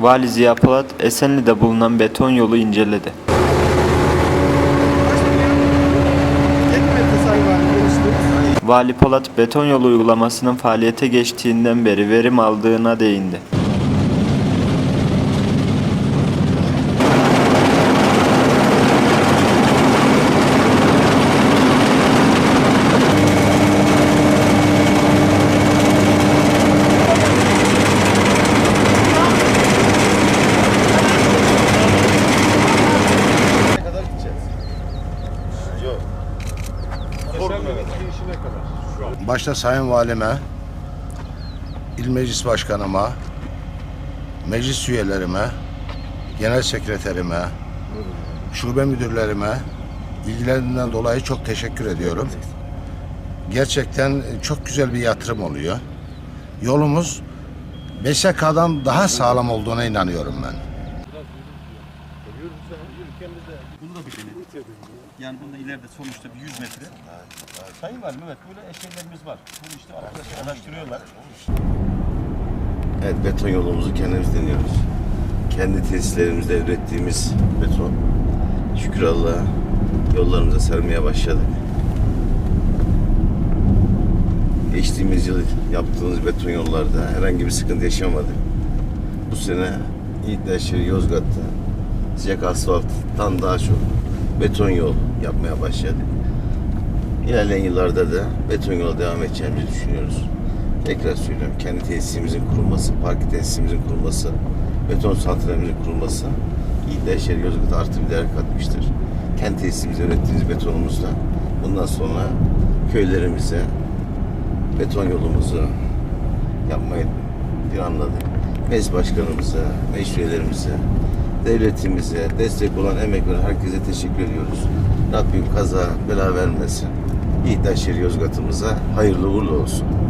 Vali Ziya Polat, Esenli'de bulunan beton yolu inceledi. Vali Polat, beton yolu uygulamasının faaliyete geçtiğinden beri verim aldığına değindi. Başta Sayın Valime, İl Meclis Başkanıma, meclis üyelerime, genel sekreterime, şube müdürlerime ilgilerinden dolayı çok teşekkür ediyorum. Gerçekten çok güzel bir yatırım oluyor. Yolumuz BSK'dan daha sağlam olduğuna inanıyorum ben. Bunu da bir denedik. Yani bunda ileride sonuçta bir 100 metre. Sayın Valim evet böyle eşyalarımız var. Bunu işte arkadaşlar araştırıyorlar. Evet beton yolumuzu kendimiz deniyoruz. Kendi tesislerimizde ürettiğimiz beton. Şükür Allah'a yollarımıza sermeye başladık. Geçtiğimiz yıl yaptığımız beton yollarda herhangi bir sıkıntı yaşamadık. Bu sene İğdeşehir Yozgat'ta sıcak asfalttan daha çok beton yol yapmaya başladık. İlerleyen yıllarda da beton yola devam edeceğimizi düşünüyoruz. Tekrar söylüyorum kendi tesisimizin kurulması, park tesisimizin kurulması, beton santralimizin kurulması İğdeşehir Yozgat artı bir değer katmıştır. Kendi tesisimizde ürettiğimiz betonumuzla bundan sonra köylerimize beton yolumuzu yapmayı planladık. Meclis başkanımıza, meclis üyelerimize, devletimize, destek olan emek herkese teşekkür ediyoruz. Rabbim kaza bela vermesin. İhtaçları Yozgat'ımıza hayırlı uğurlu olsun.